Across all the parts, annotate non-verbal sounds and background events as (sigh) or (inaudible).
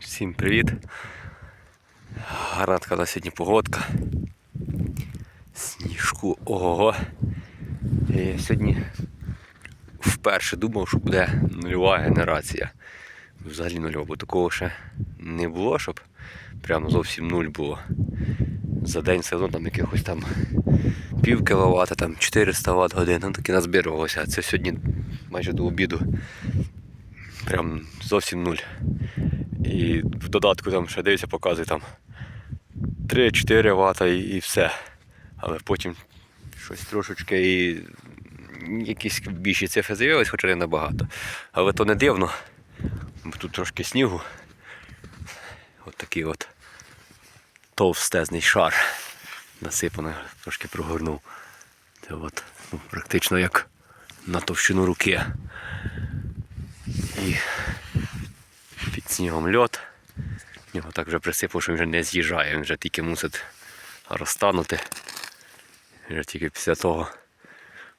Всім привіт. Гарна така на сьогодні погодка. Сніжку ого. Я сьогодні вперше думав, що буде нульова генерація. Взагалі нульова, бо такого ще не було, щоб прямо зовсім нуль було. За день все одно там якихось там пів кіловата, там 400 Вт годин, ну таки назбирувалося. Це сьогодні майже до обіду. Прям зовсім нуль. І в додатку там ще дивиться, показує там 3-4 Вт і, і все. Але потім щось трошечки і якісь більші цифри з'явились, хоча не набагато. Але то не дивно. Тут трошки снігу. От такий от товстезний шар насипаний, трошки прогорнув. Це от, ну, практично як на товщину руки. І снігом льот. Його так вже присипав, що він вже не з'їжджає, він вже тільки мусить розтанути. Вже тільки після того,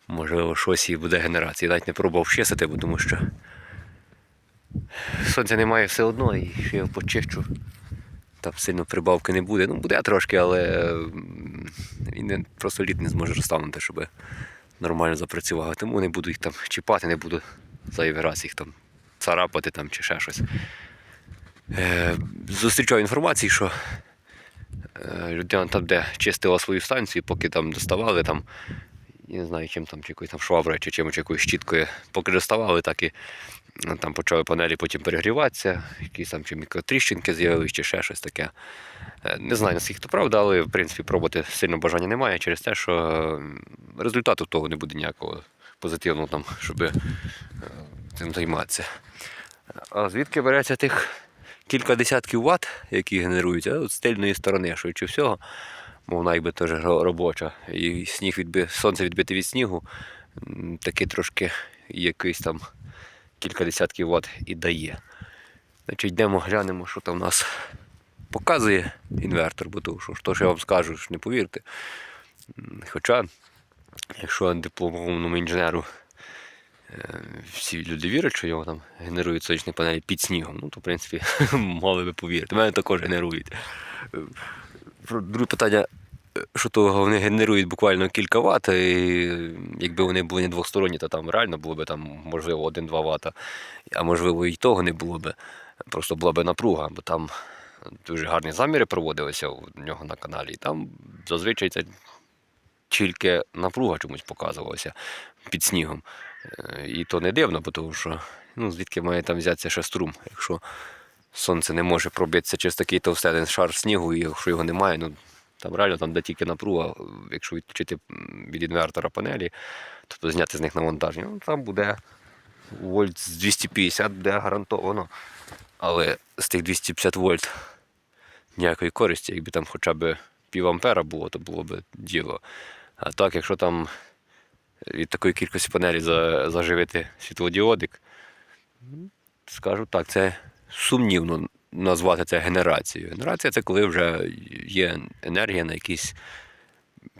можливо, щось і буде генерації. Навіть не пробував чистити, бо тому що сонця немає все одно, і я його почищу. Там сильно прибавки не буде. Ну, буде трошки, але він просто лід не зможе розтанути, щоб нормально запрацював. Тому не буду їх там чіпати, не буду раз їх там царапати там чи ще щось. Е, зустрічав інформацію, що е, людина там, де чистила свою станцію, поки там доставали там, я не знаю, чим там, чи якоюсь там шваброю, чи чимось, якоюсь щіткою, поки доставали, так і ну, там почали панелі потім перегріватися, якісь там чи мікротріщинки з'явились, чи ще щось таке. Е, Не знаю, наскільки то правда, але в принципі пробувати сильно бажання немає через те, що е, результату того не буде ніякого позитивного, там, щоб е, цим займатися. А звідки береться тих кілька десятків ватт, які генеруються от з тильної сторони, швидше всього, бо вона якби теж робоча. І сніг відби, сонце відбите від снігу, таки трошки якийсь там кілька десятків ватт і дає. Значить, йдемо, глянемо, що там у нас показує інвертор, бо то, що, то, що я вам скажу, ж не повірте. Хоча, якщо дипломованому інженеру е, всі люди вірять, що його там генерують сонячні панелі під снігом, ну то в принципі (laughs) мали би повірити. Мене також генерують. Е, Друге питання, е, що то вони генерують буквально кілька ватт, і якби вони були не двосторонні, то там реально було б там, можливо, 1-2 ватта, а можливо і того не було б. Просто була б напруга, бо там дуже гарні заміри проводилися у нього на каналі. І там зазвичай це тільки напруга чомусь показувалася під снігом. Е, І то не дивно, тому що ну, звідки має там взятися ще струм, якщо сонце не може пробитися через такий товстий шар снігу, і якщо його немає, ну там реально там де тільки напруга, якщо відключити від інвертора панелі, тобто зняти з них навантаження, ну там буде вольт з 250 буде гарантовано. Але з тих 250 вольт ніякої користі, якби там хоча б пів ампера було, то було б діло. А так, якщо там від такої кількості панелі заживити світлодіодик, скажу так, це сумнівно назвати це генерацією. Генерація це коли вже є енергія на якісь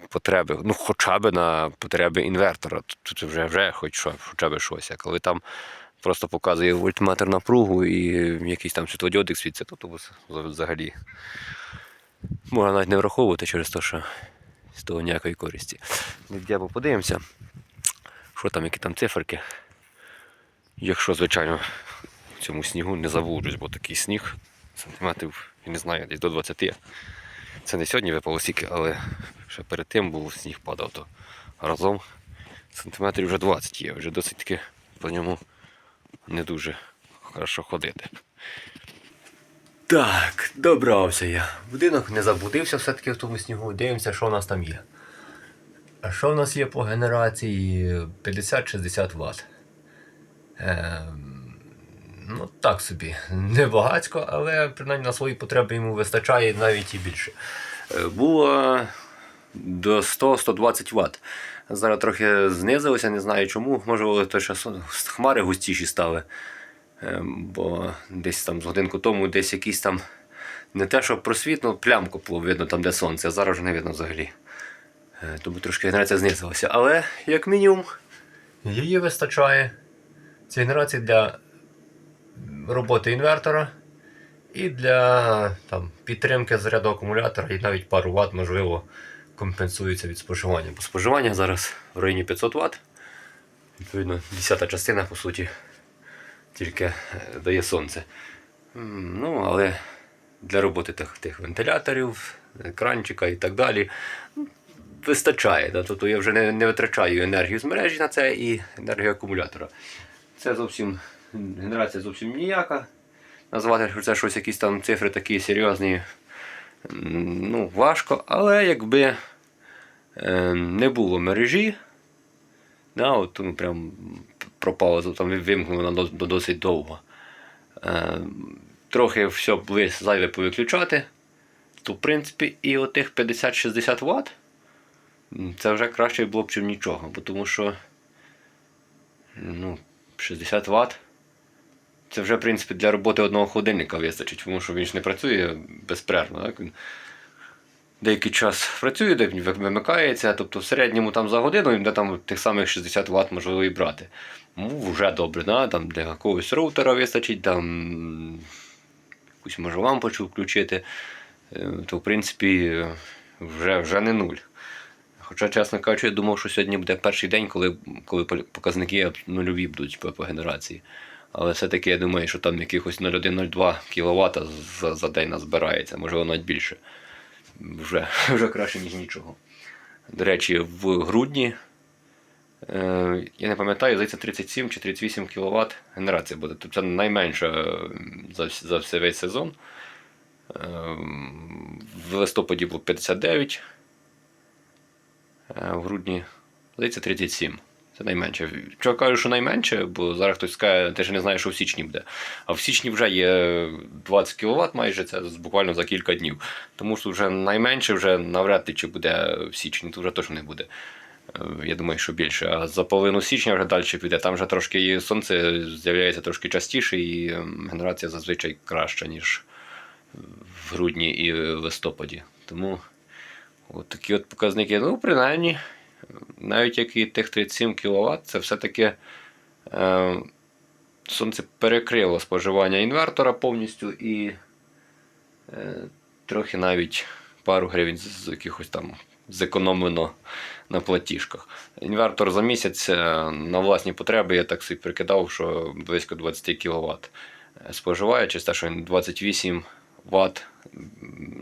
потреби, ну хоча б на потреби інвертора. Тут вже вже хоч хоча б щось. А коли там просто показує вольтметр напругу і якийсь там світлодіодик світиться, то, взагалі можна навіть не враховувати через те, що з того ніякої користі. Йдемо подивимося, що там, які там циферки. Якщо, звичайно, в цьому снігу не заблуджусь, бо такий сніг сантиметрів, я не знаю, десь до 20. Це не сьогодні випало стільки, але ще перед тим був сніг падав, то разом сантиметрів вже 20 є, вже досить таки по ньому не дуже хорошо ходити. Так, добрався я. Будинок не забудився все-таки в тому снігу. Дивимося, що у нас там є. А що в нас є по генерації 50-60 Вт? Ем, ну, так собі. Не багатько, але принаймні на свої потреби йому вистачає навіть і більше. Е, Було до 100-120 Вт. Зараз трохи знизилося, не знаю чому. Може, то що хмари густіші стали. Ем, Бо десь там з годинку тому десь якийсь там не те, що просвіт, ну плямку було видно там, де сонце, а зараз вже не видно взагалі. Е, Тому трошки генерація знизилася. Але, як мінімум, її вистачає. Це генерація для роботи інвертора І для там, підтримки заряду акумулятора і навіть пару Вт, можливо, компенсується від споживання. Бо споживання зараз в районі 500 Вт. Відповідно, десята частина, по суті, тільки е, дає сонце. Ну, але для роботи тих, тих вентиляторів, екранчика і так далі. Вистачає. Да? Тобто я вже не, не витрачаю енергію з мережі на це і енергію акумулятора. Це зовсім генерація зовсім ніяка. Назвати що це щось, якісь там цифри такі серйозні. Ну, важко, але якби е, не було мережі, да, от, ну, прям пропало, там вимкнуло до- досить довго. Е, трохи все зайве повиключати, то в принципі і отих 50-60 Вт це вже краще було б, чим нічого. Бо тому що ну, 60 Вт це вже, в принципі, для роботи одного холодильника вистачить, тому що він ж не працює безперервно. Так? Він деякий час працює, де вимикається, тобто в середньому там за годину він де там тих самих 60 Вт можливо і брати. Ну, вже добре, да? там для якогось роутера вистачить, там якусь може лампочку включити, е, то в принципі вже, вже не нуль. Хоча, чесно кажучи, я думав, що сьогодні буде перший день, коли, коли показники нульові будуть по, генерації. Але все-таки я думаю, що там якихось 0,1-0,2 кВт за, за день назбирається, можливо навіть більше. Вже, (laughs) вже краще, ніж нічого. До речі, в грудні, е, я не пам'ятаю, здається, 37 чи 38 кВт генерація буде. Тобто це найменша е, за, за весь сезон. Е, В листопаді було 59, е, в грудні, здається, 37. Це найменше. Чого кажу, що найменше, бо зараз хтось скаже, ти ж не знаєш, що в січні буде. А в січні вже є 20 кВт майже, це буквально за кілька днів. Тому що вже найменше вже навряд чи буде в січні, то вже точно не буде. Е, Я думаю, що більше. А за половину січня вже далі піде. Там вже трошки сонце з'являється трошки частіше, і ем, генерація зазвичай краща, ніж в грудні і листопаді. Тому от такі от показники. Ну, принаймні, навіть як і тих 37 кВт, це все-таки е, сонце перекрило споживання інвертора повністю і е, трохи навіть пару гривень з, якихось там зекономлено на платіжках. Інвертор за місяць е, на власні потреби я так собі прикидав, що близько 20 кВт споживає, через те, що він 28 Вт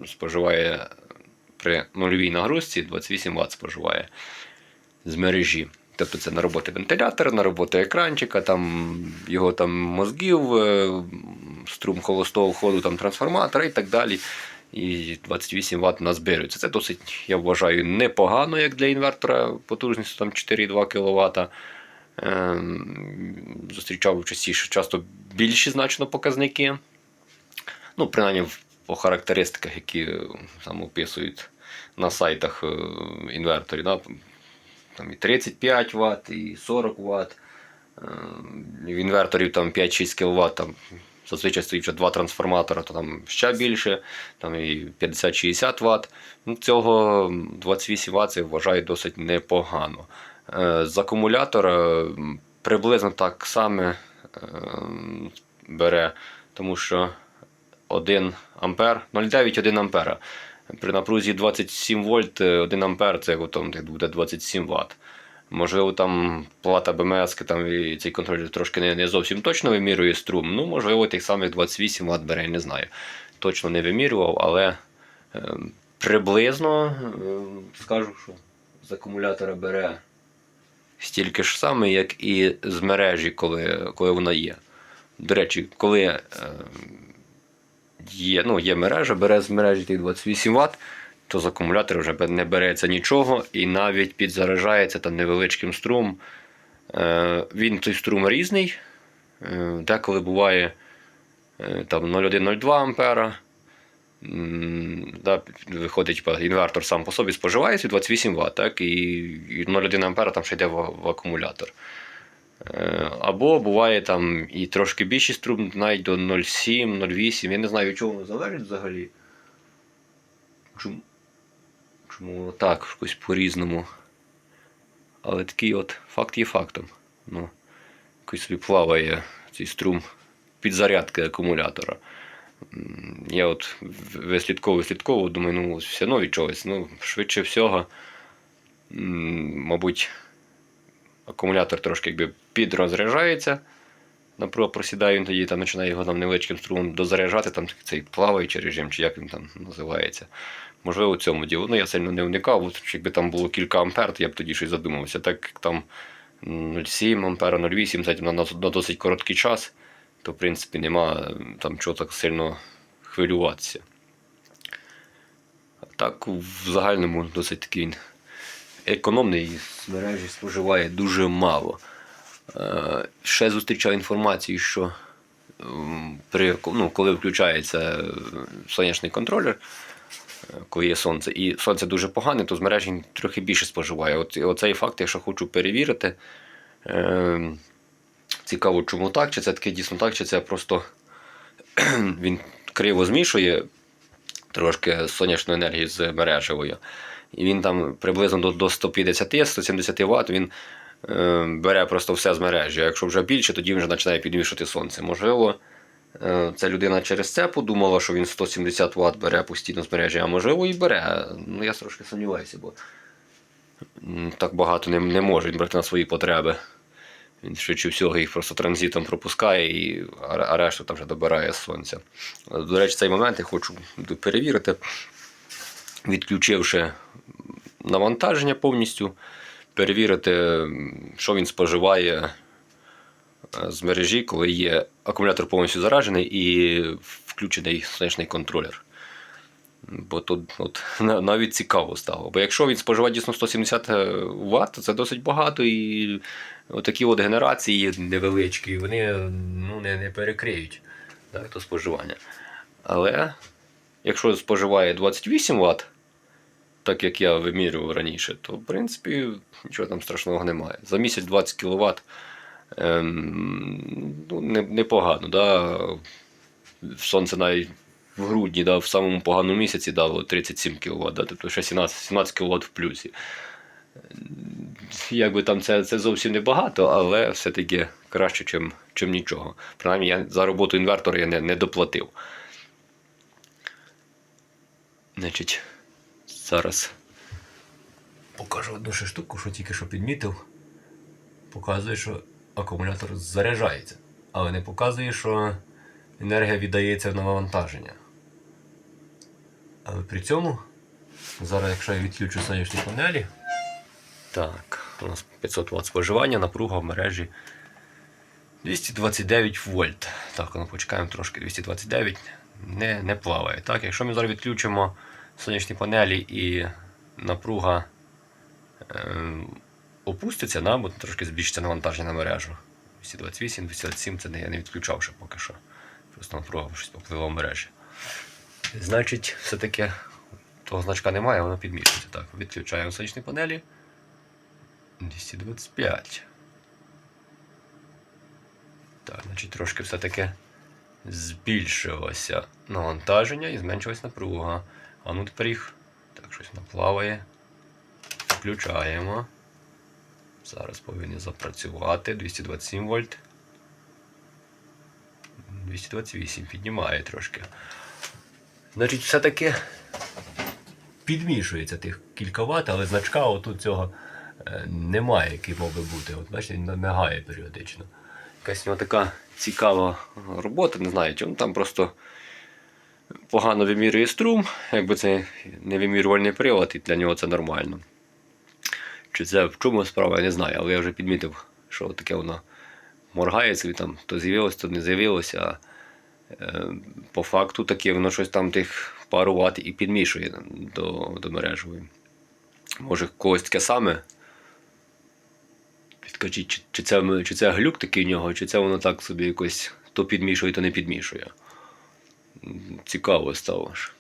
споживає при нульовій нагрузці, 28 Вт споживає з мережі. Тобто це на роботи вентилятора, на роботи екранчика, там його там мозгів, е, струм холостого ходу, там трансформатора і так далі. І 28 Вт назбирується. Це досить, я вважаю, непогано, як для інвертора потужністю там 4,2 кВт. Ем, Зустрічав частіше, часто більші значно показники. Ну, принаймні по характеристиках, які е, там описують на сайтах е, інверторів. Да? Там і 35 Вт, і 40 Вт. В інверторів там 5-6 кВт, там зазвичай стоїть вже два трансформатора, то там ще більше, там і 50-60 Вт. Ну, цього 28 Вт я вважаю досить непогано. Е, З акумулятора приблизно так само е, бере, тому що 1 ампер, 0,9-1 ампера. При напрузі 27 вольт, е, 1 ампер це там, буде 27 Вт. Можливо, там плата БМС, там і цей контролер трошки не, не зовсім точно вимірює струм. Ну, можливо, тих самих 28 Вт бере, я не знаю. Точно не вимірював, але е, приблизно е, скажу, що з акумулятора бере стільки ж саме, як і з мережі, коли, коли вона є. До речі, коли е, є, ну, є мережа, бере з мережі тих 28 Вт, то з акумулятора вже не береться нічого і навіть підзаражається там невеличким струмом. Е, він той струм різний. Е, деколи буває е, там 0,1-0,2 ампера. Да, виходить, інвертор сам по собі споживається 28 Вт, так, і і 0,1 ампера там ще йде в акумулятор. Е, Або буває там і трошки більший струм, навіть до 0,7, 0,8. Я не знаю, від чого воно залежить взагалі. Чому, чому так, якось по-різному. Але такий от факт є фактом. Ну, якось собі плаває цей струм підзарядки акумулятора. Я от вислідково, вислідково, думаю, ну все одно від чогось. Ну, швидше всього, мабуть, акумулятор трошки якби підрозряджається. Наприклад, просідає він тоді там починає його там невеличким струмом дозаряджати, там цей плаваючий режим, чи як він там називається. Можливо, у цьому діло. Ну, я сильно не вникав, от, якби там було кілька ампер, то я б тоді щось задумався. Так як там 0,7 ампера, 0,8 це на, на, досить короткий час, то в принципі нема там чого так сильно хвилюватися. Так, в загальному досить такий економний і з мережі споживає дуже мало. Е, Ще зустрічав інформацію, що при, ну, коли включається е, сонячний контролер, е, коли є сонце, і сонце дуже погане, то з мережі трохи більше споживає. От, оцей факт, якщо хочу перевірити, цікаво, чому так, чи це таке дійсно так, чи це просто (clears throat) він криво змішує трошки сонячну енергію з мережевою. І він там приблизно до, до 150-170 Вт він е, бере просто все з мережі. А якщо вже більше, тоді він вже починає підвішувати сонце. Можливо, е, ця людина через це подумала, що він 170 Вт бере постійно з мережі, а можливо і бере. Ну, я трошки сумніваюся, бо так багато не, не може він брати на свої потреби. Він швидше всього їх просто транзитом пропускає, і, а решту там вже добирає сонця. До речі, цей момент я хочу перевірити, відключивши навантаження повністю, перевірити, що він споживає е, з мережі, коли є акумулятор повністю заражений і включений сонячний контролер. Бо тут от, (laughs) навіть цікаво стало. Бо якщо він споживає дійсно 170 Вт, то це досить багато, і такі от генерації невеличкі, вони ну, не, не перекриють так, то споживання. Але якщо споживає 28 Вт, так як я вимірював раніше, то в принципі нічого там страшного немає. За місяць 20 кВт ем, ну, не- непогано. Да? Сонце навіть в грудні, да, в самому поганому місяці дало 37 кВт, да, тобто ще 17, 17 кВт в плюсі. Якби там це, це зовсім небагато, але все-таки краще, чим, чим нічого. Принаймні, я за роботу інвертора я не, не доплатив. Значить, зараз покажу одну ще штуку, що тільки що підмітив. Показує, що акумулятор заряджається, але не показує, що енергія віддається на навантаження. Але при цьому, зараз, якщо я відключу сонячні панелі, так, у нас 500 Вт споживання, напруга в мережі 229 вольт. Так, ну почекаємо трошки 229 не, не плаває. Так, якщо ми зараз відключимо сонячні панелі і напруга е, опуститься, да, бо трошки збільшиться навантаження на мережу. 228, 227 це не, я не відключав ще поки що. Просто напруга щось попливла в мережі. Значить, все-таки того значка немає, воно підмішується. Так, відключаємо сонячні панелі. 225. Так, значить трошки все-таки збільшилося навантаження і зменшилась напруга. А ну тепер їх. Так, щось наплаває. Включаємо. Зараз повинні запрацювати. 227 вольт. 228 піднімає трошки. Значить, все-таки підмішується тих кілька ватт, але значка отут цього е, немає, який мав би бути. От бачите, він мигає періодично. Якась нього така цікава робота, не знаю, чому там просто погано вимірює струм, якби це не вимірювальний прилад, і для нього це нормально. Чи це в чому справа, я не знаю, але я вже підмітив, що таке воно моргає собі там, то з'явилось, то не з'явилося. Е, по факту таке воно щось там тих пару ват і підмішує до, до мережевої. Може, когось таке саме. Підкажіть, чи, чи, це, чи це глюк такий в нього, чи це воно так собі якось то підмішує, то не підмішує. Цікаво стало ж.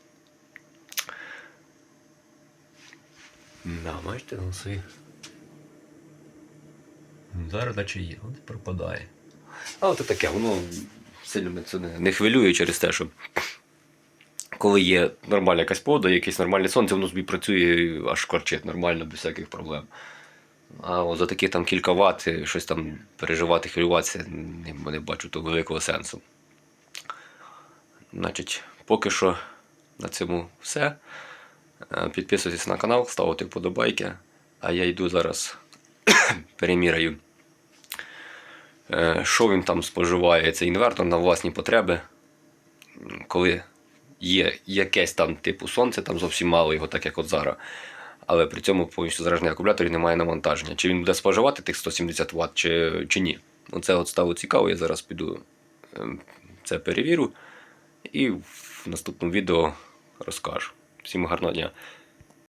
Да, бачите, воно собі. Зараз наче є, от пропадає. А от таке, воно сильно мене це не, не хвилює через те, що коли є нормальна якась погода, якесь нормальне сонце, воно собі працює аж корчить нормально, без всяких проблем. А от за такі там кілька ват е, щось там переживати, хвилюватися, не, не бачу того великого сенсу. Значить, поки що на цьому все. Е, Підписуйтесь на канал, ставте вподобайки. А я йду зараз (coughs) переміряю, е, що він там споживає, цей інвертор на власні потреби. Коли є якесь там типу сонце, там зовсім мало його, так як от зараз. Але при цьому повністю заражений акумулятор і немає навантаження. Чи він буде споживати тих 170 Вт, чи, чи ні. Оце от стало цікаво, я зараз піду ем, це перевірю і в наступному відео розкажу. Всім гарного дня.